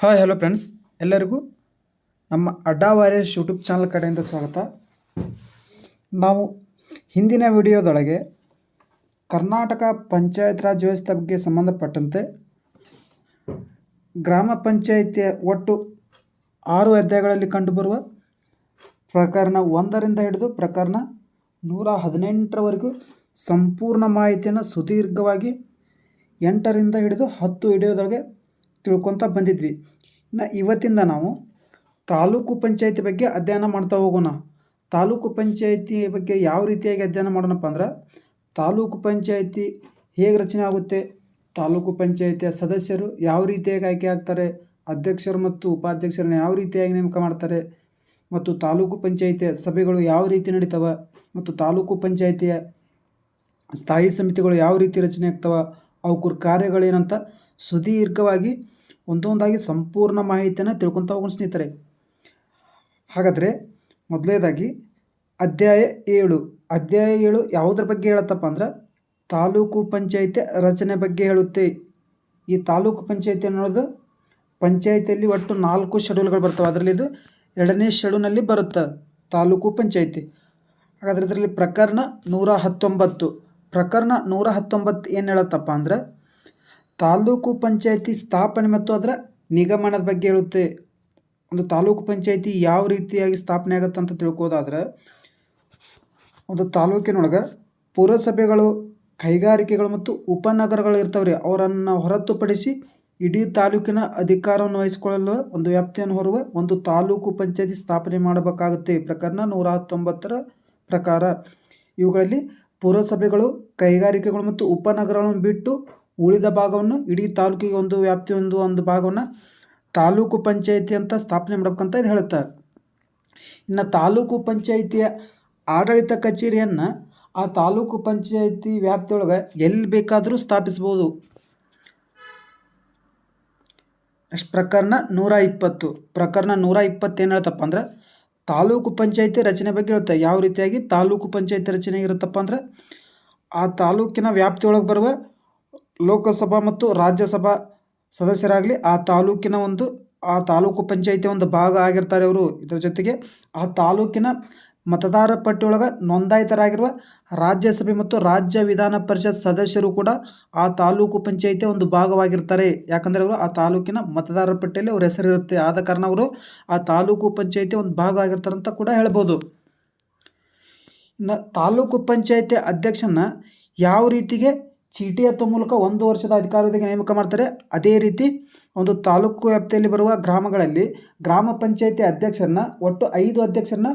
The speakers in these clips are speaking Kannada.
ಹಾಯ್ ಹಲೋ ಫ್ರೆಂಡ್ಸ್ ಎಲ್ಲರಿಗೂ ನಮ್ಮ ಅಡ್ಡಾ ವಾರಿಯರ್ಸ್ ಯೂಟ್ಯೂಬ್ ಚಾನಲ್ ಕಡೆಯಿಂದ ಸ್ವಾಗತ. ನಾವು ಹಿಂದಿನ ವಿಡಿಯೋದೊಳಗೆ ಕರ್ನಾಟಕ ಪಂಚಾಯತ್ ರಾಜ್ ವ್ಯವಸ್ಥೆ ಬಗ್ಗೆ ಸಂಬಂಧಪಟ್ಟಂತೆ ಗ್ರಾಮ ಪಂಚಾಯಿತಿಯ ಒಟ್ಟು ಆರು ಅಧ್ಯಾಯಗಳಲ್ಲಿ ಕಂಡುಬರುವ ಪ್ರಕರಣ ಒಂದರಿಂದ ಹಿಡಿದು ಪ್ರಕರಣ ನೂರ ಹದಿನೆಂಟರವರೆಗೂ ಸಂಪೂರ್ಣ ಮಾಹಿತಿಯನ್ನು ಸುದೀರ್ಘವಾಗಿ ಎಂಟರಿಂದ ಹಿಡಿದು ಹತ್ತು ವಿಡಿಯೋದೊಳಗೆ ತಿಳ್ಕೊತ ಬಂದಿದ್ವಿ. ಇನ್ನು ಇವತ್ತಿಂದ ನಾವು ತಾಲೂಕು ಪಂಚಾಯತಿ ಬಗ್ಗೆ ಅಧ್ಯಯನ ಮಾಡ್ತಾ ಹೋಗೋಣ. ತಾಲೂಕು ಪಂಚಾಯತಿ ಬಗ್ಗೆ ಯಾವ ರೀತಿಯಾಗಿ ಅಧ್ಯಯನ ಮಾಡೋಣಪ್ಪ ಅಂದ್ರೆ ತಾಲೂಕು ಪಂಚಾಯತಿ ಹೇಗೆ ರಚನೆ ಆಗುತ್ತೆ, ತಾಲೂಕು ಪಂಚಾಯತಿಯ ಸದಸ್ಯರು ಯಾವ ರೀತಿಯಾಗಿ ಆಯ್ಕೆ ಆಗ್ತಾರೆ, ಅಧ್ಯಕ್ಷರು ಮತ್ತು ಉಪಾಧ್ಯಕ್ಷರನ್ನು ಯಾವ ರೀತಿಯಾಗಿ ನೇಮಕ ಮಾಡ್ತಾರೆ, ಮತ್ತು ತಾಲೂಕು ಪಂಚಾಯತಿಯ ಸಭೆಗಳು ಯಾವ ರೀತಿ ನಡೀತವೆ, ಮತ್ತು ತಾಲೂಕು ಪಂಚಾಯತಿಯ ಸ್ಥಾಯಿ ಸಮಿತಿಗಳು ಯಾವ ರೀತಿ ರಚನೆ ಆಗ್ತವೆ ಅವಕ್ಕೂರ ಕಾರ್ಯಗಳೇನಂತ ಸುದೀರ್ಘವಾಗಿ ಒಂದೊಂದಾಗಿ ಸಂಪೂರ್ಣ ಮಾಹಿತಿಯನ್ನು ತಿಳ್ಕೊತ ಹೋಗೋಣ ಸ್ನೇಹಿತರೆ. ಹಾಗಾದರೆ ಮೊದಲನೇದಾಗಿ ಅಧ್ಯಾಯ ಏಳು. ಅಧ್ಯಾಯ ಏಳು ಯಾವುದ್ರ ಬಗ್ಗೆ ಹೇಳುತ್ತಪ್ಪ ಅಂದ್ರೆ ತಾಲೂಕು ಪಂಚಾಯತಿ ರಚನೆ ಬಗ್ಗೆ ಹೇಳುತ್ತೆ. ಈ ತಾಲೂಕು ಪಂಚಾಯತಿ ಅನ್ನೋದು ಪಂಚಾಯತಿಯಲ್ಲಿ ಒಟ್ಟು ನಾಲ್ಕು ಶೆಡ್ಯೂಲ್ಗಳು ಬರ್ತವೆ. ಅದರಲ್ಲಿ ಇದು ಎರಡನೇ ಶೆಡ್ಯೂಲ್ನಲ್ಲಿ ಬರುತ್ತೆ ತಾಲೂಕು ಪಂಚಾಯತಿ. ಹಾಗಾದ್ರೆ ಇದರಲ್ಲಿ ಪ್ರಕರಣ ನೂರ ಹತ್ತೊಂಬತ್ತು. ಪ್ರಕರಣ ನೂರ ಹತ್ತೊಂಬತ್ತು ಏನು ಹೇಳುತ್ತಪ್ಪ ಅಂದ್ರೆ ತಾಲೂಕು ಪಂಚಾಯಿತಿ ಸ್ಥಾಪನೆ ಮತ್ತು ಅದರ ನಿಗಮನದ ಬಗ್ಗೆ ಹೇಳುತ್ತೆ. ಒಂದು ತಾಲೂಕು ಪಂಚಾಯಿತಿ ಯಾವ ರೀತಿಯಾಗಿ ಸ್ಥಾಪನೆ ಆಗುತ್ತೆ ಅಂತ ತಿಳ್ಕೋದಾದ್ರೆ, ಒಂದು ತಾಲೂಕಿನೊಳಗೆ ಪುರಸಭೆಗಳು, ಕೈಗಾರಿಕೆಗಳು ಮತ್ತು ಉಪನಗರಗಳು ಇರ್ತಾವ್ರಿ. ಅವರನ್ನು ಹೊರತುಪಡಿಸಿ ಇಡೀ ತಾಲೂಕಿನ ಅಧಿಕಾರವನ್ನು ವಹಿಸಿಕೊಳ್ಳಲು ಒಂದು ವ್ಯಾಪ್ತಿಯನ್ನು ಹೊರುವ ಒಂದು ತಾಲೂಕು ಪಂಚಾಯತಿ ಸ್ಥಾಪನೆ ಮಾಡಬೇಕಾಗುತ್ತೆ. ಪ್ರಕರಣ ನೂರ ಹತ್ತೊಂಬತ್ತರ ಪ್ರಕಾರ. ಇವುಗಳಲ್ಲಿ ಪುರಸಭೆಗಳು, ಕೈಗಾರಿಕೆಗಳು ಮತ್ತು ಉಪನಗರಗಳನ್ನು ಬಿಟ್ಟು ಉಳಿದ ಭಾಗವನ್ನು ಇಡೀ ತಾಲೂಕಿಗೆ ಒಂದು ವ್ಯಾಪ್ತಿ ಒಂದು ಒಂದು ಭಾಗವನ್ನು ತಾಲೂಕು ಪಂಚಾಯಿತಿ ಅಂತ ಸ್ಥಾಪನೆ ಮಾಡ್ಬೇಕಂತ ಇದು ಹೇಳುತ್ತೆ ಇನ್ನು ತಾಲೂಕು ಪಂಚಾಯಿತಿಯ ಆಡಳಿತ ಕಚೇರಿಯನ್ನು ಆ ತಾಲೂಕು ಪಂಚಾಯಿತಿ ವ್ಯಾಪ್ತಿಯೊಳಗೆ ಎಲ್ಲಿ ಬೇಕಾದರೂ ಸ್ಥಾಪಿಸ್ಬೋದು. ನೆಕ್ಸ್ಟ್ ಪ್ರಕರಣ ನೂರ ಇಪ್ಪತ್ತು. ಪ್ರಕರಣ ನೂರ ಇಪ್ಪತ್ತು ಏನು ಹೇಳ್ತಪ್ಪ ಅಂದ್ರೆ ತಾಲೂಕು ಪಂಚಾಯಿತಿ ರಚನೆ ಬಗ್ಗೆ ಹೇಳುತ್ತೆ ಯಾವ ರೀತಿಯಾಗಿ ತಾಲೂಕು ಪಂಚಾಯಿತಿ ರಚನೆ ಇರುತ್ತಪ್ಪ ಅಂದ್ರೆ ಆ ತಾಲೂಕಿನ ವ್ಯಾಪ್ತಿಯೊಳಗೆ ಬರುವ ಲೋಕಸಭಾ ಮತ್ತು ರಾಜ್ಯಸಭಾ ಸದಸ್ಯರಾಗಲಿ ಆ ತಾಲೂಕಿನ ಒಂದು, ಆ ತಾಲೂಕು ಪಂಚಾಯಿತಿಯ ಒಂದು ಭಾಗ ಆಗಿರ್ತಾರೆ ಅವರು. ಇದರ ಜೊತೆಗೆ ಆ ತಾಲೂಕಿನ ಮತದಾರ ಪಟ್ಟಿಯೊಳಗೆ ನೋಂದಾಯಿತರಾಗಿರುವ ರಾಜ್ಯಸಭೆ ಮತ್ತು ರಾಜ್ಯ ವಿಧಾನ ಪರಿಷತ್ ಸದಸ್ಯರು ಕೂಡ ಆ ತಾಲೂಕು ಪಂಚಾಯಿತಿಯ ಒಂದು ಭಾಗವಾಗಿರ್ತಾರೆ. ಯಾಕಂದರೆ ಅವರು ಆ ತಾಲೂಕಿನ ಮತದಾರರ ಪಟ್ಟಿಯಲ್ಲಿ ಅವ್ರ ಹೆಸರಿರುತ್ತೆ. ಆದ ಕಾರಣ ಅವರು ಆ ತಾಲೂಕು ಪಂಚಾಯಿತಿ ಒಂದು ಭಾಗ ಆಗಿರ್ತಾರೆ ಅಂತ ಕೂಡ ಹೇಳ್ಬೋದು. ಇನ್ನು ತಾಲೂಕು ಪಂಚಾಯಿತಿ ಅಧ್ಯಕ್ಷನ ಯಾವ ರೀತಿಗೆ ಚೀಟಿ ಮೂಲಕ ಒಂದು ವರ್ಷದ ಅಧಿಕಾರಿಗೆ ನೇಮಕ ಮಾಡ್ತಾರೆ. ಅದೇ ರೀತಿ ಒಂದು ತಾಲೂಕು ವ್ಯಾಪ್ತಿಯಲ್ಲಿ ಬರುವ ಗ್ರಾಮಗಳಲ್ಲಿ ಗ್ರಾಮ ಪಂಚಾಯಿತಿ ಅಧ್ಯಕ್ಷರನ್ನ, ಒಟ್ಟು ಐದು ಅಧ್ಯಕ್ಷರನ್ನ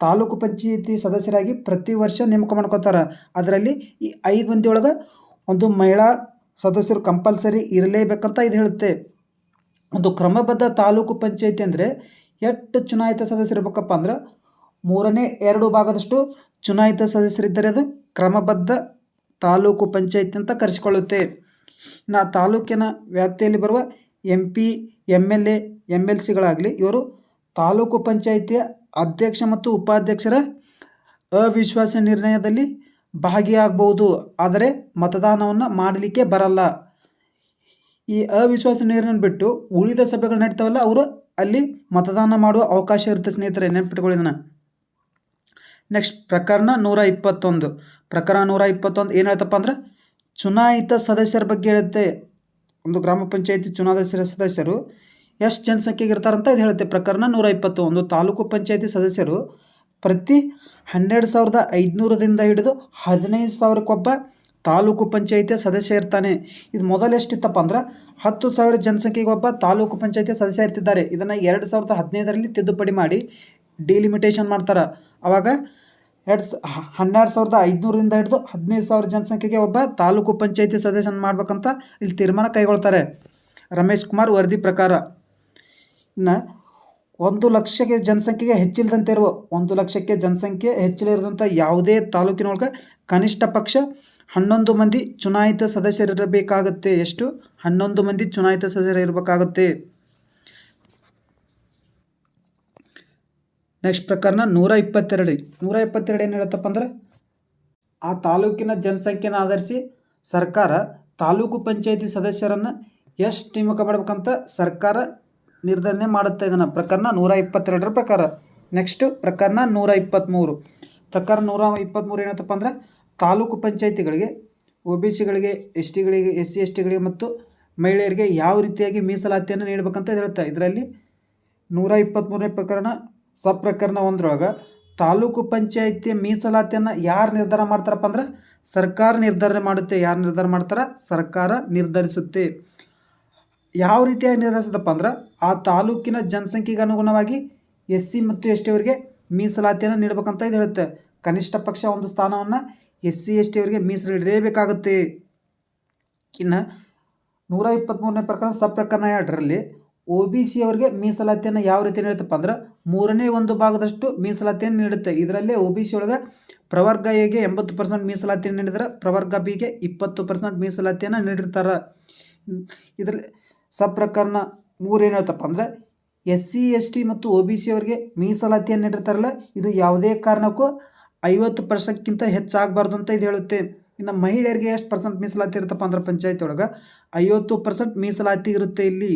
ತಾಲೂಕು ಪಂಚಾಯಿತಿ ಸದಸ್ಯರಾಗಿ ಪ್ರತಿ ವರ್ಷ ನೇಮಕ ಮಾಡ್ಕೋತಾರೆ ಅದರಲ್ಲಿ ಈ ಐದು ಮಂದಿ ಒಂದು ಮಹಿಳಾ ಸದಸ್ಯರು ಕಂಪಲ್ಸರಿ ಇರಲೇಬೇಕಂತ ಇದು ಹೇಳುತ್ತೆ. ಒಂದು ಕ್ರಮಬದ್ಧ ತಾಲೂಕು ಪಂಚಾಯಿತಿ ಅಂದರೆ ಎಷ್ಟು ಚುನಾಯಿತ ಸದಸ್ಯರು ಇರ್ಬೇಕಪ್ಪ ಅಂದ್ರೆ ಮೂರನೇ, ಎರಡು ಭಾಗದಷ್ಟು ಚುನಾಯಿತ ಸದಸ್ಯರಿದ್ದರೆ ಅದು. ಕ್ರಮಬದ್ಧ ತಾಲೂಕು ಪಂಚಾಯತ್ ಅಂತ ಕರೆಸಿಕೊಳ್ಳುತ್ತೆ. ನಾ ತಾಲೂಕಿನ ವ್ಯಾಪ್ತಿಯಲ್ಲಿ ಬರುವ M P M L A M L ಸಿಗಳಾಗಲಿ ಇವರು ತಾಲೂಕು ಪಂಚಾಯಿತಿಯ ಅಧ್ಯಕ್ಷ ಮತ್ತು ಉಪಾಧ್ಯಕ್ಷರ ಅವಿಶ್ವಾಸ ನಿರ್ಣಯದಲ್ಲಿ ಭಾಗಿಯಾಗಬಹುದು ಆದರೆ ಮತದಾನವನ್ನು ಮಾಡಲಿಕ್ಕೆ ಬರಲ್ಲ. ಈ ಅವಿಶ್ವಾಸ ನಿರ್ಣಯ ಬಿಟ್ಟು ಉಳಿದ ಸಭೆಗಳು ನಡೀತಾವಲ್ಲ, ಅವರು ಅಲ್ಲಿ ಮತದಾನ ಮಾಡುವ ಅವಕಾಶ ಇರುತ್ತೆ ಸ್ನೇಹಿತರೆ, ನೆನ್ಪಿಟ್ಕೊಳ್ಳಿ ಇದನ್ನು. ನೆಕ್ಸ್ಟ್ ಪ್ರಕರಣ ನೂರ ಇಪ್ಪತ್ತೊಂದು. ಪ್ರಕರಣ ನೂರ ಇಪ್ಪತ್ತೊಂದು ಏನು ಹೇಳ್ತಪ್ಪ ಅಂದ್ರೆ, ಚುನಾಯಿತ ಸದಸ್ಯರ ಬಗ್ಗೆ ಹೇಳುತ್ತೆ. ಒಂದು ಗ್ರಾಮ ಪಂಚಾಯತಿ ಚುನಾಯಿತ ಸದಸ್ಯರು ಎಷ್ಟು ಜನಸಂಖ್ಯೆಗೆ ಇರ್ತಾರಂತ ಇದು ಹೇಳುತ್ತೆ. ಪ್ರಕರಣ ನೂರ ಇಪ್ಪತ್ತೊಂದು. ತಾಲೂಕು ಪಂಚಾಯತಿ ಸದಸ್ಯರು ಪ್ರತಿ ಹನ್ನೆರಡು ಸಾವಿರದ ಐದುನೂರದಿಂದ ಹಿಡಿದು ಹದಿನೈದು ಸಾವಿರಕ್ಕೊಬ್ಬ ತಾಲೂಕು ಪಂಚಾಯಿತಿಯ ಸದಸ್ಯ ಇರ್ತಾನೆ. ಇದು ಮೊದಲು ಎಷ್ಟಿತ್ತಪ್ಪ ಅಂದ್ರೆ, ಹತ್ತು ಸಾವಿರ ಜನಸಂಖ್ಯೆಗೊಬ್ಬ ತಾಲೂಕು ಪಂಚಾಯಿತಿಯ ಸದಸ್ಯ ಇರ್ತಿದ್ದಾರೆ. ಇದನ್ನು ಎರಡು ಸಾವಿರದ ಹದಿನೈದರಲ್ಲಿ ತಿದ್ದುಪಡಿ ಮಾಡಿ ಡಿಲಿಮಿಟೇಷನ್ ಮಾಡ್ತಾರೆ. ಅವಾಗ ಎರಡು ಹನ್ನೆರಡು ಸಾವಿರದ ಐದುನೂರಿಂದ ಹಿಡಿದು ಹದಿನೈದು ಸಾವಿರ ಜನಸಂಖ್ಯೆಗೆ ಒಬ್ಬ ತಾಲೂಕು ಪಂಚಾಯಿತಿ ಸದಸ್ಯನ ಮಾಡ್ಬೇಕಂತ ಇಲ್ಲಿ ತೀರ್ಮಾನ ಕೈಗೊಳ್ತಾರೆ. ರಮೇಶ್ ಕುಮಾರ್ ವರದಿ ಪ್ರಕಾರ, ಇನ್ನು ಒಂದು ಲಕ್ಷಕ್ಕೆ ಜನಸಂಖ್ಯೆಗೆ ಹೆಚ್ಚಿಲ್ಲದಂತೆ ಇರುವ, ಒಂದು ಲಕ್ಷಕ್ಕೆ ಜನಸಂಖ್ಯೆ ಹೆಚ್ಚಿಲ್ಲದಂಥ ಯಾವುದೇ ತಾಲೂಕಿನೊಳಗೆ ಕನಿಷ್ಠ ಪಕ್ಷ ಹನ್ನೊಂದು ಮಂದಿ ಚುನಾಯಿತ ಸದಸ್ಯರಿರಬೇಕಾಗುತ್ತೆ. ಎಷ್ಟು? ಹನ್ನೊಂದು ಮಂದಿ ಚುನಾಯಿತ ಸದಸ್ಯರು ನೆಕ್ಸ್ಟ್ ಪ್ರಕರಣ ನೂರ ಇಪ್ಪತ್ತೆರಡು ನೂರ ಇಪ್ಪತ್ತೆರಡು ಏನು ಹೇಳುತ್ತಪ್ಪ ಅಂದ್ರೆ, ಆ ತಾಲೂಕಿನ ಜನಸಂಖ್ಯೆನ ಆಧರಿಸಿ ಸರ್ಕಾರ ತಾಲೂಕು ಪಂಚಾಯತಿ ಸದಸ್ಯರನ್ನು ಎಷ್ಟು ನೇಮಕ ಮಾಡ್ಬೇಕಂತ ಸರ್ಕಾರ ನಿರ್ಧರಣೆ ಮಾಡುತ್ತೆ ಇದನ್ನು. ಪ್ರಕರಣ ನೂರ ಇಪ್ಪತ್ತೆರಡರ ಪ್ರಕಾರ. ನೆಕ್ಸ್ಟು ಪ್ರಕರಣ ನೂರ ಇಪ್ಪತ್ತ್ಮೂರು ಪ್ರಕಾರ ನೂರ ಇಪ್ಪತ್ತ್ಮೂರು ಏನತ್ತಪ್ಪ ಅಂದ್ರೆ, ತಾಲೂಕು ಪಂಚಾಯತಿಗಳಿಗೆ, ಒ ಬಿ ಸಿಗಳಿಗೆ, ಎಸ್ ಟಿಗಳಿಗೆ ಎಸ್ ಸಿ, ಎಸ್ ಟಿಗಳಿಗೆ ಮತ್ತು ಮಹಿಳೆಯರಿಗೆ ಯಾವ ರೀತಿಯಾಗಿ ಮೀಸಲಾತಿಯನ್ನು ನೀಡಬೇಕಂತ ಹೇಳುತ್ತೆ. ಇದರಲ್ಲಿ ನೂರ ಇಪ್ಪತ್ತ್ಮೂರನೇ ಪ್ರಕರಣ ಸಬ್ ಪ್ರಕರಣ ಒಂದರೊಳಗೆ ತಾಲೂಕು ಪಂಚಾಯಿತಿಯ ಮೀಸಲಾತಿಯನ್ನು ಯಾರು ನಿರ್ಧಾರ ಮಾಡ್ತಾರಪ್ಪ ಅಂದ್ರೆ ಸರ್ಕಾರ ನಿರ್ಧಾರ ಮಾಡುತ್ತೆ. ಯಾರು ನಿರ್ಧಾರ ಮಾಡ್ತಾರೆ? ಸರ್ಕಾರ ನಿರ್ಧರಿಸುತ್ತೆ. ಯಾವ ರೀತಿಯಾಗಿ ನಿರ್ಧರಿಸುತ್ತಪ್ಪ ಅಂದ್ರೆ ಆ ತಾಲೂಕಿನ ಜನಸಂಖ್ಯೆಗೆ ಅನುಗುಣವಾಗಿ ಎಸ್ ಸಿ ಮತ್ತು ಎಸ್ ಟಿ ಅವರಿಗೆ ಮೀಸಲಾತಿಯನ್ನು ನೀಡಬೇಕಂತ ಇದು ಹೇಳುತ್ತೆ. ಕನಿಷ್ಠ ಪಕ್ಷ ಒಂದು ಸ್ಥಾನವನ್ನು ಎಸ್ ಸಿ, ಎಸ್ ಟಿ ಅವರಿಗೆ ಮೀಸಲಿಡಲೇಬೇಕಾಗುತ್ತೆ. ಇನ್ನು ನೂರ ಇಪ್ಪತ್ತ್ಮೂರನೇ ಪ್ರಕರಣ ಸಬ್ ಪ್ರಕರಣ ಎರಡರಲ್ಲಿ ಒ ಬಿ ಸಿ ಅವರಿಗೆ ಮೀಸಲಾತಿಯನ್ನು ಯಾವ ರೀತಿ ನೀಡುತ್ತಪ್ಪ ಅಂದ್ರೆ ಮೂರನೇ ಒಂದು ಭಾಗದಷ್ಟು ಮೀಸಲಾತಿಯನ್ನು ನೀಡುತ್ತೆ. ಇದರಲ್ಲೇ ಒ ಬಿ ಸಿ ಒಳಗೆ ಪ್ರವರ್ಗ ಎಗೆ ಎಂಬತ್ತು ಪರ್ಸೆಂಟ್ ಮೀಸಲಾತಿಯನ್ನು ನೀಡಿದರೆ ಪ್ರವರ್ಗ ಬಿಗೆ ಇಪ್ಪತ್ತು ಪರ್ಸೆಂಟ್ ಮೀಸಲಾತಿಯನ್ನು ನೀಡಿರ್ತಾರೆ. ಇದರಲ್ಲಿ ಸಬ್ ಪ್ರಕರಣ ಮೂರು ಏನು ಹೇಳ್ತಪ್ಪ ಅಂದರೆ ಎಸ್ ಸಿ ಎಸ್ ಟಿ ಮತ್ತು ಒ ಬಿ ಸಿ ಅವರಿಗೆ ಮೀಸಲಾತಿಯನ್ನು ನೀಡಿರ್ತಾರಲ್ಲ, ಇದು ಯಾವುದೇ ಕಾರಣಕ್ಕೂ ಐವತ್ತು ಪರ್ಸೆಂಟ್ಗಿಂತ ಹೆಚ್ಚಾಗಬಾರ್ದು ಅಂತ ಇದು ಹೇಳುತ್ತೆ. ಇನ್ನು ಮಹಿಳೆಯರಿಗೆ ಎಷ್ಟು ಪರ್ಸೆಂಟ್ ಮೀಸಲಾತಿ ಇರುತ್ತಪ್ಪ ಅಂದ್ರೆ ಪಂಚಾಯತಿ ಒಳಗೆ ಐವತ್ತು ಪರ್ಸೆಂಟ್ ಮೀಸಲಾತಿ ಇರುತ್ತೆ ಇಲ್ಲಿ.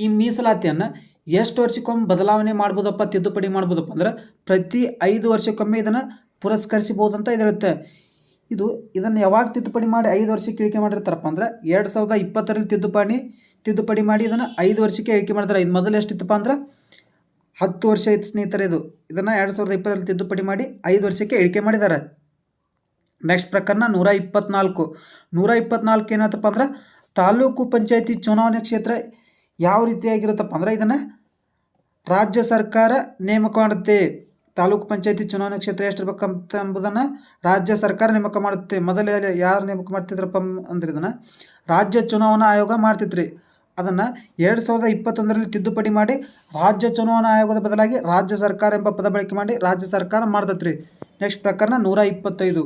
ಈ ಮೀಸಲಾತಿಯನ್ನು ಎಷ್ಟು ವರ್ಷಕ್ಕೊಮ್ಮೆ ಬದಲಾವಣೆ ಮಾಡ್ಬೋದಪ್ಪ, ತಿದ್ದುಪಡಿ ಮಾಡ್ಬೋದಪ್ಪ ಅಂದ್ರೆ ಪ್ರತಿ ಐದು ವರ್ಷಕ್ಕೊಮ್ಮೆ ಇದನ್ನು ಪುರಸ್ಕರಿಸಬಹುದು ಅಂತ ಇದಿರುತ್ತೆ. ಇದು ಇದನ್ನು ಯಾವಾಗ ತಿದ್ದುಪಡಿ ಮಾಡಿ ಐದು ವರ್ಷಕ್ಕೆ ಇಳಿಕೆ ಮಾಡಿರ್ತಾರಪ್ಪ ಅಂದ್ರೆ ಎರಡು ಸಾವಿರದ ಇಪ್ಪತ್ತರಲ್ಲಿ ತಿದ್ದುಪಡಿ ತಿದ್ದುಪಡಿ ಮಾಡಿ ಇದನ್ನು ಐದು ವರ್ಷಕ್ಕೆ ಇಳಿಕೆ ಮಾಡ್ತಾರೆ. ಇದು ಮೊದಲು ಎಷ್ಟಿತ್ತಪ್ಪ ಅಂದ್ರೆ ಹತ್ತು ವರ್ಷ ಇತ್ತು ಸ್ನೇಹಿತರೆ ಇದು. ಇದನ್ನು ಎರಡು ಸಾವಿರದ ಇಪ್ಪತ್ತರಲ್ಲಿ ತಿದ್ದುಪಡಿ ಮಾಡಿ ಐದು ವರ್ಷಕ್ಕೆ ಇಳಿಕೆ ಮಾಡಿದ್ದಾರೆ. ನೆಕ್ಸ್ಟ್ ಪ್ರಕರಣ ನೂರ ಇಪ್ಪತ್ನಾಲ್ಕು. ನೂರ ಇಪ್ಪತ್ನಾಲ್ಕು ಏನಾಯ್ತಪ್ಪ ಅಂದ್ರೆ ತಾಲೂಕು ಪಂಚಾಯತಿ ಚುನಾವಣೆ ಕ್ಷೇತ್ರ ಯಾವ ರೀತಿಯಾಗಿರುತ್ತಪ್ಪ ಅಂದ್ರೆ ಇದನ್ನು ರಾಜ್ಯ ಸರ್ಕಾರ ನೇಮಕ ಮಾಡುತ್ತೆ ತಾಲೂಕು ಪಂಚಾಯತಿ ಚುನಾವಣಾ ಕ್ಷೇತ್ರ ಎಷ್ಟಿರ್ಬೇಕಂತ ಎಂಬುದನ್ನು ರಾಜ್ಯ ಸರ್ಕಾರ ನೇಮಕ ಮಾಡುತ್ತೆ. ಮೊದಲೇ ಯಾರು ನೇಮಕ ಮಾಡ್ತಿದ್ರಪ್ಪ ಅಂದ್ರೆ ಇದನ್ನು ರಾಜ್ಯ ಚುನಾವಣಾ ಆಯೋಗ ಮಾಡ್ತಿದ್ರಿ ಅದನ್ನು ಎರಡು ಸಾವಿರದ ಇಪ್ಪತ್ತೊಂದರಲ್ಲಿ ತಿದ್ದುಪಡಿ ಮಾಡಿ ರಾಜ್ಯ ಚುನಾವಣಾ ಆಯೋಗದ ಬದಲಾಗಿ ರಾಜ್ಯ ಸರ್ಕಾರ ಎಂಬ ಪದ ಬಳಕೆ ಮಾಡಿ ರಾಜ್ಯ ಸರ್ಕಾರ ಮಾಡ್ತತ್ರಿ. ನೆಕ್ಸ್ಟ್ ಪ್ರಕರಣ ನೂರ ಇಪ್ಪತ್ತೈದು.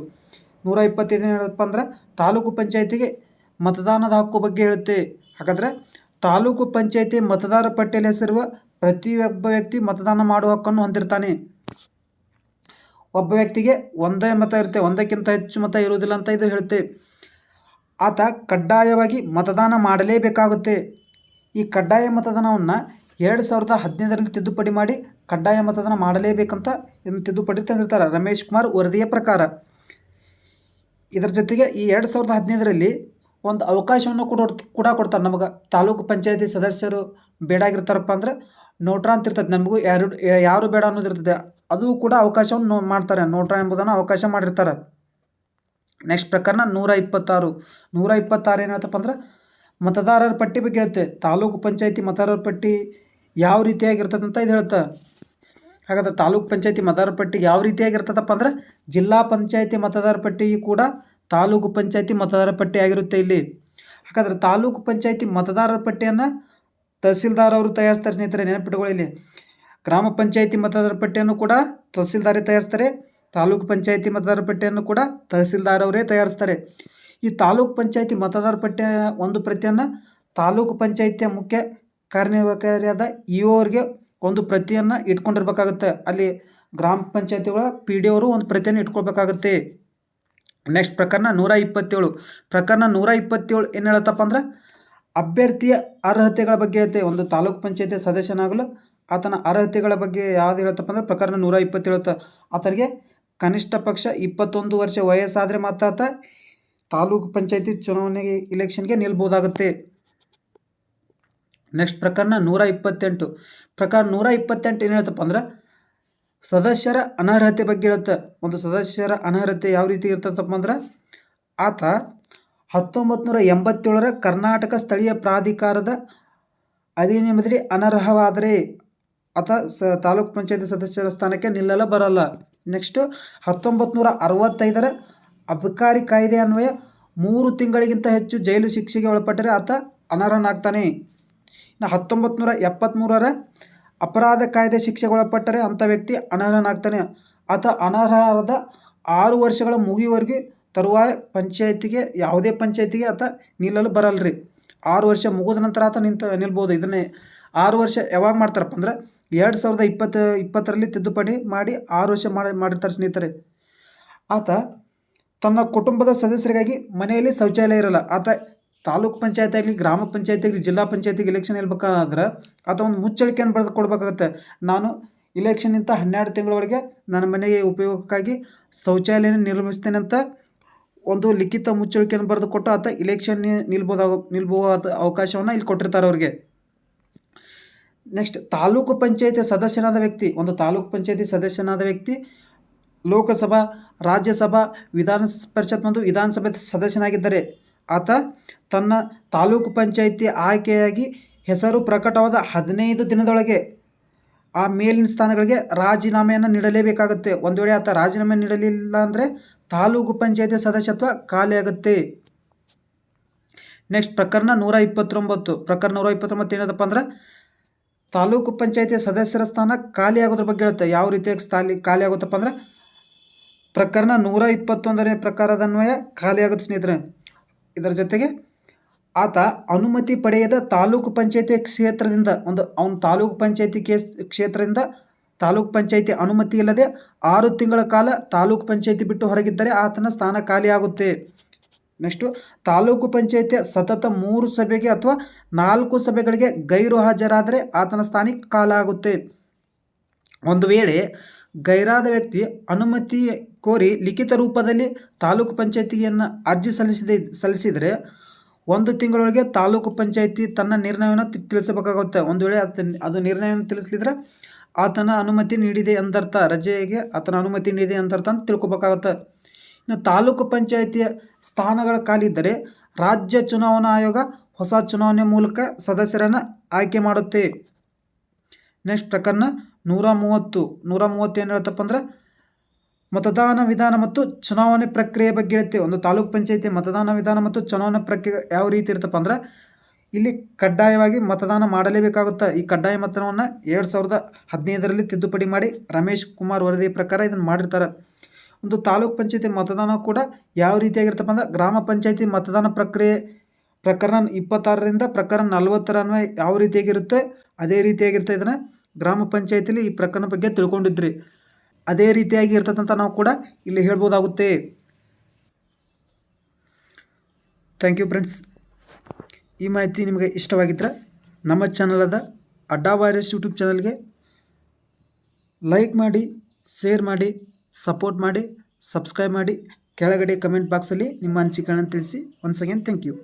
ನೂರ ಇಪ್ಪತ್ತೈದು ಏನಪ್ಪ ಅಂದ್ರೆ ತಾಲೂಕು ಪಂಚಾಯತಿಗೆ ಮತದಾನದ ಹಕ್ಕು ಬಗ್ಗೆ ಹೇಳುತ್ತೆ. ಹಾಗಾದರೆ ತಾಲೂಕು ಪಂಚಾಯಿತಿ ಮತದಾರ ಪಟ್ಟಿಯಲ್ಲಿ ಹೆಸರುವ ಪ್ರತಿಯೊಬ್ಬ ವ್ಯಕ್ತಿ ಮತದಾನ ಮಾಡುವ ಹಕ್ಕನ್ನು ಹೊಂದಿರ್ತಾನೆ. ಒಬ್ಬ ವ್ಯಕ್ತಿಗೆ ಒಂದೇ ಮತ ಇರುತ್ತೆ, ಒಂದಕ್ಕಿಂತ ಹೆಚ್ಚು ಮತ ಇರುವುದಿಲ್ಲ ಅಂತ ಇದು ಹೇಳುತ್ತೆ. ಆತ ಕಡ್ಡಾಯವಾಗಿ ಮತದಾನ ಮಾಡಲೇಬೇಕಾಗುತ್ತೆ. ಈ ಕಡ್ಡಾಯ ಮತದಾನವನ್ನು ಎರಡು ಸಾವಿರದ ಹದಿನೈದರಲ್ಲಿ ತಿದ್ದುಪಡಿ ಮಾಡಿ ಕಡ್ಡಾಯ ಮತದಾನ ಮಾಡಲೇಬೇಕಂತ ಇದನ್ನು ತಿದ್ದುಪಡಿ ತಂದಿರ್ತಾರೆ ರಮೇಶ್ ಕುಮಾರ್ ವರದಿಯ ಪ್ರಕಾರ. ಇದರ ಜೊತೆಗೆ ಈ ಎರಡು ಸಾವಿರದ ಹದಿನೈದರಲ್ಲಿ ಒಂದು ಅವಕಾಶವನ್ನು ಕೂಡ ಕೂಡ ಕೊಡ್ತಾರೆ. ನಮಗೆ ತಾಲೂಕು ಪಂಚಾಯತಿ ಸದಸ್ಯರು ಬೇಡಾಗಿರ್ತಾರಪ್ಪ ಅಂದ್ರೆ ನೋಟ್ರ ಅಂತ ಇರ್ತದೆ. ನಮಗೂ ಯಾರು ಯಾರು ಬೇಡ ಅನ್ನೋದು ಇರ್ತದೆ. ಅದು ಕೂಡ ಅವಕಾಶವನ್ನು ಮಾಡ್ತಾರೆ. ನೋಟ್ರ ಎಂಬುದನ್ನು ಅವಕಾಶ ಮಾಡಿರ್ತಾರೆ. ನೆಕ್ಸ್ಟ್ ಪ್ರಕರಣ ನೂರ ಇಪ್ಪತ್ತಾರು. ನೂರ ಇಪ್ಪತ್ತಾರು ಏನಾಯ್ತಪ್ಪ ಅಂದ್ರೆ ಮತದಾರರ ಪಟ್ಟಿ ಬಗ್ಗೆ ಹೇಳುತ್ತೆ. ತಾಲೂಕು ಪಂಚಾಯತಿ ಮತದಾರರ ಪಟ್ಟಿ ಯಾವ ರೀತಿಯಾಗಿರ್ತದೆ ಅಂತ ಇದು ಹೇಳುತ್ತೆ. ಹಾಗಾದ್ರೆ ತಾಲೂಕು ಪಂಚಾಯತಿ ಮತದಾರ ಪಟ್ಟಿ ಯಾವ ರೀತಿಯಾಗಿರ್ತದಪ್ಪ ಅಂದ್ರೆ ಜಿಲ್ಲಾ ಪಂಚಾಯತಿ ಮತದಾರ ಪಟ್ಟಿ ಕೂಡ ತಾಲೂಕು ಪಂಚಾಯತಿ ಮತದಾರ ಪಟ್ಟಿ ಆಗಿರುತ್ತೆ ಇಲ್ಲಿ. ಹಾಗಾದ್ರೆ ತಾಲೂಕು ಪಂಚಾಯತಿ ಮತದಾರರ ಪಟ್ಟಿಯನ್ನು ತಹಸೀಲ್ದಾರ್ ಅವರು ತಯಾರಿಸ್ತಾರೆ ಸ್ನೇಹಿತರೆ, ನೆನಪಿಟ್ಕೊಳ್ಳಿ ಗ್ರಾಮ ಪಂಚಾಯತಿ ಮತದಾರರ ಪಟ್ಟಿಯನ್ನು ಕೂಡ ತಹಸೀಲ್ದಾರೇ ತಯಾರಿಸ್ತಾರೆ, ತಾಲೂಕು ಪಂಚಾಯತಿ ಮತದಾರ ಪಟ್ಟಿಯನ್ನು ಕೂಡ ತಹಸೀಲ್ದಾರ್ ಅವರೇ ತಯಾರಿಸ್ತಾರೆ. ಈ ತಾಲೂಕು ಪಂಚಾಯತಿ ಮತದಾರ ಪಟ್ಟಿಯ ಒಂದು ಪ್ರತಿಯನ್ನು ತಾಲೂಕು ಪಂಚಾಯತಿಯ ಮುಖ್ಯ ಕಾರ್ಯನಿರ್ವಾಹಕಾರಿಯಾದ ಇ ಅವರಿಗೆ ಒಂದು ಪ್ರತಿಯನ್ನು ಇಟ್ಕೊಂಡಿರ್ಬೇಕಾಗುತ್ತೆ. ಅಲ್ಲಿ ಗ್ರಾಮ ಪಂಚಾಯತಿ ಒಳಗೆ ಪಿ ಡಿ ಅವರು ಒಂದು ಪ್ರತಿಯನ್ನು ಇಟ್ಕೊಳ್ಬೇಕಾಗುತ್ತೆ. ನೆಕ್ಸ್ಟ್ ಪ್ರಕರಣ ನೂರ ಇಪ್ಪತ್ತೇಳು ಪ್ರಕರಣ ನೂರ ಇಪ್ಪತ್ತೇಳು ಏನು ಹೇಳುತ್ತಪ್ಪ ಅಂದ್ರೆ, ಅಭ್ಯರ್ಥಿಯ ಅರ್ಹತೆಗಳ ಬಗ್ಗೆ ಹೇಳುತ್ತೆ ಒಂದು ತಾಲೂಕು ಪಂಚಾಯತಿ ಸದಸ್ಯನಾಗಲು ಆತನ ಅರ್ಹತೆಗಳ ಬಗ್ಗೆ ಯಾವ್ದು ಹೇಳುತ್ತಪ್ಪ ಅಂದ್ರೆ, ಪ್ರಕರಣ ನೂರ ಇಪ್ಪತ್ತೇಳು ಆತನಿಗೆ ಕನಿಷ್ಠ ಪಕ್ಷ ಇಪ್ಪತ್ತೊಂದು ವರ್ಷ ವಯಸ್ಸಾದರೆ ಮಾತ್ರ ಆತ ತಾಲೂಕು ಪಂಚಾಯತಿ ಚುನಾವಣೆಗೆ ಇಲೆಕ್ಷನ್ಗೆ ನಿಲ್ಬೋದಾಗುತ್ತೆ. ನೆಕ್ಸ್ಟ್ ಪ್ರಕರಣ ನೂರ ಇಪ್ಪತ್ತೆಂಟು ಪ್ರಕಾರ ನೂರ ಇಪ್ಪತ್ತೆಂಟು ಏನು ಹೇಳ್ತಪ್ಪ ಅಂದ್ರೆ ಸದಸ್ಯರ ಅನರ್ಹತೆ ಬಗ್ಗೆ ಇರುತ್ತೆ. ಒಂದು ಸದಸ್ಯರ ಅನರ್ಹತೆ ಯಾವ ರೀತಿ ಇರ್ತದಪ್ಪ ಅಂದ್ರೆ, ಆತ ಹತ್ತೊಂಬತ್ತು ನೂರ ಕರ್ನಾಟಕ ಸ್ಥಳೀಯ ಪ್ರಾಧಿಕಾರದ ಅಧಿನಿಯಮದಲ್ಲಿ ಅನರ್ಹವಾದರೆ ಆತ ಸ ತಾಲೂಕು ಪಂಚಾಯತಿ ಸದಸ್ಯರ ಸ್ಥಾನಕ್ಕೆ ನಿಲ್ಲಲು ಬರಲ್ಲ. ನೆಕ್ಸ್ಟು ಹತ್ತೊಂಬತ್ತು ನೂರ ಅರವತ್ತೈದರ ಅಬಕಾರಿ ಕಾಯ್ದೆ ಅನ್ವಯ ಮೂರು ತಿಂಗಳಿಗಿಂತ ಹೆಚ್ಚು ಜೈಲು ಶಿಕ್ಷೆಗೆ ಒಳಪಟ್ಟರೆ ಆತ ಅನರ್ಹನಾಗ್ತಾನೆ. ಇನ್ನು ಹತ್ತೊಂಬತ್ತು ನೂರ ಅಪರಾಧ ಕಾಯ್ದೆ ಶಿಕ್ಷೆಗೊಳಪಟ್ಟರೆ ಅಂಥ ವ್ಯಕ್ತಿ ಅನರ್ಹನಾಗ್ತಾನೆ. ಆತ ಅನರ್ಹದ ಆರು ವರ್ಷಗಳ ಮುಗಿಯುವವರೆಗೆ ತರುವಾಯ ಪಂಚಾಯತಿಗೆ, ಯಾವುದೇ ಪಂಚಾಯತಿಗೆ ಆತ ನಿಲ್ಲಲು ಬರಲ್ರಿ. ಆರು ವರ್ಷ ಮುಗಿದ ನಂತರ ಆತ ನಿಂತ ನಿಲ್ಬೋದು. ಇದನ್ನೇ ಆರು ವರ್ಷ ಯಾವಾಗ ಮಾಡ್ತಾರಪ್ಪ ಅಂದ್ರೆ ಎರಡು ಸಾವಿರದ ಇಪ್ಪತ್ತು, ಇಪ್ಪತ್ತರಲ್ಲಿ ತಿದ್ದುಪಡಿ ಮಾಡಿ ಆರು ವರ್ಷ ಮಾಡಿ, ಮಾಡಿರ್ತಾರೆ ಸ್ನೇಹಿತರೆ. ಆತ ತನ್ನ ಕುಟುಂಬದ ಸದಸ್ಯರಿಗಾಗಿ ಮನೆಯಲ್ಲಿ ಶೌಚಾಲಯ ಇರಲ್ಲ. ಆತ ತಾಲೂಕು ಪಂಚಾಯತ್ ಆಗಲಿ, ಗ್ರಾಮ ಪಂಚಾಯತ್ ಆಗಲಿ, ಜಿಲ್ಲಾ ಪಂಚಾಯತಿಗೆ ಎಲೆಕ್ಷನ್ ಹೇಳ್ಬೇಕಾದ್ರೆ ಅಥವಾ ಒಂದು ಮುಚ್ಚಳಿಕೆಯನ್ನು ಬರೆದು ಕೊಡಬೇಕಾಗತ್ತೆ. ನಾನು ಇಲೆಕ್ಷನ್ನಿಂದ ಹನ್ನೆರಡು ತಿಂಗಳೊಳಗೆ ನನ್ನ ಮನೆಗೆ ಉಪಯೋಗಕ್ಕಾಗಿ ಶೌಚಾಲಯನ ನಿರ್ಮಿಸ್ತೇನೆ ಅಂತ ಒಂದು ಲಿಖಿತ ಮುಚ್ಚಳಿಕೆಯನ್ನು ಬರೆದು ಕೊಟ್ಟು ಆತ ಇಲೆಕ್ಷನ್ ನಿಲ್ಬೋದಾಗ ನಿಲ್ಬೋದ ಅವಕಾಶವನ್ನು ಇಲ್ಲಿ ಕೊಟ್ಟಿರ್ತಾರೆ ಅವ್ರಿಗೆ. ನೆಕ್ಸ್ಟ್ ತಾಲೂಕು ಪಂಚಾಯತಿ ಸದಸ್ಯನಾದ ವ್ಯಕ್ತಿ, ಒಂದು ತಾಲೂಕು ಪಂಚಾಯತಿ ಸದಸ್ಯನಾದ ವ್ಯಕ್ತಿ, ಲೋಕಸಭಾ, ರಾಜ್ಯಸಭಾ ವಿಧಾನ ಪರಿಷತ್ ಮತ್ತು ವಿಧಾನಸಭೆ ಸದಸ್ಯನಾಗಿದ್ದರೆ ಆತ ತನ್ನ ತಾಲೂಕು ಪಂಚಾಯಿತಿ ಆಯ್ಕೆಯಾಗಿ ಹೆಸರು ಪ್ರಕಟವಾದ ಹದಿನೈದು ದಿನದೊಳಗೆ ಆ ಮೇಲಿನ ಸ್ಥಾನಗಳಿಗೆ ರಾಜೀನಾಮೆಯನ್ನು ನೀಡಲೇಬೇಕಾಗುತ್ತೆ. ಒಂದು ವೇಳೆ ಆತ ರಾಜೀನಾಮೆ ನೀಡಲಿಲ್ಲ ಅಂದರೆ ತಾಲೂಕು ಪಂಚಾಯಿತಿ ಸದಸ್ಯತ್ವ ಖಾಲಿಯಾಗುತ್ತೆ. ನೆಕ್ಸ್ಟ್ ಪ್ರಕರಣ ನೂರ ಇಪ್ಪತ್ತೊಂಬತ್ತು. ಪ್ರಕರಣ ನೂರ ಇಪ್ಪತ್ತೊಂಬತ್ತು ಏನದಪ್ಪ ಅಂದ್ರೆ ತಾಲೂಕು ಪಂಚಾಯಿತಿ ಸದಸ್ಯರ ಸ್ಥಾನ ಖಾಲಿ ಆಗೋದ್ರ ಬಗ್ಗೆ ಹೇಳುತ್ತೆ. ಯಾವ ರೀತಿಯಾಗಿ ಸ್ಥಾಲಿ ಖಾಲಿ ಆಗುತ್ತಪ್ಪ ಅಂದ್ರೆ ಪ್ರಕರಣ ನೂರ ಇಪ್ಪತ್ತೊಂದನೇ ಪ್ರಕಾರದ ಅನ್ವಯ ಖಾಲಿ ಆಗುತ್ತೆ ಸ್ನೇಹಿತರೆ. ಇದರ ಜೊತೆಗೆ ಆತ ಅನುಮತಿ ಪಡೆಯದ ತಾಲೂಕು ಪಂಚಾಯತಿ ಕ್ಷೇತ್ರದಿಂದ ಒಂದು, ಅವನ ತಾಲೂಕು ಪಂಚಾಯತಿ ಕೇಸ್ ಕ್ಷೇತ್ರದಿಂದ ತಾಲೂಕು ಪಂಚಾಯತಿ ಅನುಮತಿ ಇಲ್ಲದೆ ಆರು ತಿಂಗಳ ಕಾಲ ತಾಲೂಕು ಪಂಚಾಯತಿ ಬಿಟ್ಟು ಹೊರಗಿದ್ದರೆ ಆತನ ಸ್ಥಾನ ಖಾಲಿಯಾಗುತ್ತೆ ನೆಕ್ಸ್ಟು, ತಾಲೂಕು ಪಂಚಾಯತಿಯ ಸತತ ಮೂರು ಸಭೆಗೆ ಅಥವಾ ನಾಲ್ಕು ಸಭೆಗಳಿಗೆ ಗೈರು ಹಾಜರಾದರೆ ಆತನ ಸ್ಥಾನಕ್ಕೆ ಕಾಲಾಗುತ್ತೆ ಒಂದು ವೇಳೆ ಗೈರಾದ ವ್ಯಕ್ತಿ ಅನುಮತಿ ಕೋರಿ ಲಿಖಿತ ರೂಪದಲ್ಲಿ ತಾಲೂಕು ಪಂಚಾಯತಿಯನ್ನು ಅರ್ಜಿ ಸಲ್ಲಿಸಿದೆ ಸಲ್ಲಿಸಿದರೆ ಒಂದು ತಿಂಗಳೊಳಗೆ ತಾಲೂಕು ಪಂಚಾಯತಿ ತನ್ನ ನಿರ್ಣಯವನ್ನು ತಿಳಿಸಬೇಕಾಗುತ್ತೆ. ಒಂದು ವೇಳೆ ಅದು ನಿರ್ಣಯವನ್ನು ತಿಳಿಸಲಿದ್ರೆ ಆತನ ಅನುಮತಿ ನೀಡಿದೆ ಎಂದರ್ಥ ರಜೆಗೆ ಆತನ ಅನುಮತಿ ನೀಡಿದೆ ಎಂದರ್ಥ ಅಂತ ತಿಳ್ಕೊಬೇಕಾಗುತ್ತೆ. ಇನ್ನು ತಾಲೂಕು ಪಂಚಾಯತಿಯ ಸ್ಥಾನಗಳ ಖಾಲಿ ಇದ್ದರೆ ರಾಜ್ಯ ಚುನಾವಣಾ ಆಯೋಗ ಹೊಸ ಚುನಾವಣೆ ಮೂಲಕ ಸದಸ್ಯರನ್ನು ಆಯ್ಕೆ ಮಾಡುತ್ತೆ. ನೆಕ್ಸ್ಟ್ ಪ್ರಕರಣ ನೂರ ಮೂವತ್ತು ನೂರ ಮೂವತ್ತು ಏನು ಹೇಳ್ತಪ್ಪ ಅಂದರೆ ಮತದಾನ ವಿಧಾನ ಮತ್ತು ಚುನಾವಣೆ ಪ್ರಕ್ರಿಯೆ ಬಗ್ಗೆ ಹೇಳುತ್ತೆ ಒಂದು ತಾಲೂಕು ಪಂಚಾಯತಿ ಮತದಾನ ವಿಧಾನ ಮತ್ತು ಚುನಾವಣೆ ಪ್ರಕ್ರಿಯೆ ಯಾವ ರೀತಿ ಇರುತ್ತಪ್ಪ ಅಂದ್ರೆ ಇಲ್ಲಿ ಕಡ್ಡಾಯವಾಗಿ ಮತದಾನ ಮಾಡಲೇಬೇಕಾಗುತ್ತೆ. ಈ ಕಡ್ಡಾಯ ಮತದಾನವನ್ನು ಎರಡು ಸಾವಿರದ ಹದಿನೈದರಲ್ಲಿ ತಿದ್ದುಪಡಿ ಮಾಡಿ ರಮೇಶ್ ಕುಮಾರ್ ವರದಿ ಪ್ರಕಾರ ಇದನ್ನು ಮಾಡಿರ್ತಾರೆ. ಒಂದು ತಾಲೂಕು ಪಂಚಾಯತಿ ಮತದಾನ ಕೂಡ ಯಾವ ರೀತಿಯಾಗಿರ್ತಪ್ಪ ಅಂದ್ರೆ ಗ್ರಾಮ ಪಂಚಾಯತಿ ಮತದಾನ ಪ್ರಕ್ರಿಯೆ ಪ್ರಕರಣ ಇಪ್ಪತ್ತಾರರಿಂದ ಪ್ರಕರಣ ನಲವತ್ತರ ಅನ್ವಯ ಯಾವ ರೀತಿಯಾಗಿರುತ್ತೆ, ಅದೇ ರೀತಿಯಾಗಿರುತ್ತೆ ಇದನ್ನು ಗ್ರಾಮ ಪಂಚಾಯತಿಲಿ ಈ ಪ್ರಕರಣ ಬಗ್ಗೆ ತಿಳ್ಕೊಂಡಿದ್ರಿ. ಅದೇ ರೀತಿಯಾಗಿ ಇರ್ತದಂತ ನಾವು ಕೂಡ ಇಲ್ಲಿ ಹೇಳ್ಬೋದಾಗುತ್ತೆ. ಥ್ಯಾಂಕ್ ಯು ಫ್ರೆಂಡ್ಸ್ ಈ ಮಾಹಿತಿ ನಿಮಗೆ ಇಷ್ಟವಾಗಿದ್ದರೆ ನಮ್ಮ ಚಾನಲಾದ ಅಡ್ಡಾ ವೈರಸ್ ಯೂಟ್ಯೂಬ್ ಚಾನಲ್ಗೆ ಲೈಕ್ ಮಾಡಿ ಶೇರ್ ಮಾಡಿ ಸಪೋರ್ಟ್ ಮಾಡಿ ಸಬ್ಸ್ಕ್ರೈಬ್ ಮಾಡಿ. ಕೆಳಗಡೆ ಕಮೆಂಟ್ ಬಾಕ್ಸಲ್ಲಿ ನಿಮ್ಮ ಅನಿಸಿಕೆಗಳನ್ನು ತಿಳಿಸಿ. Once again thank you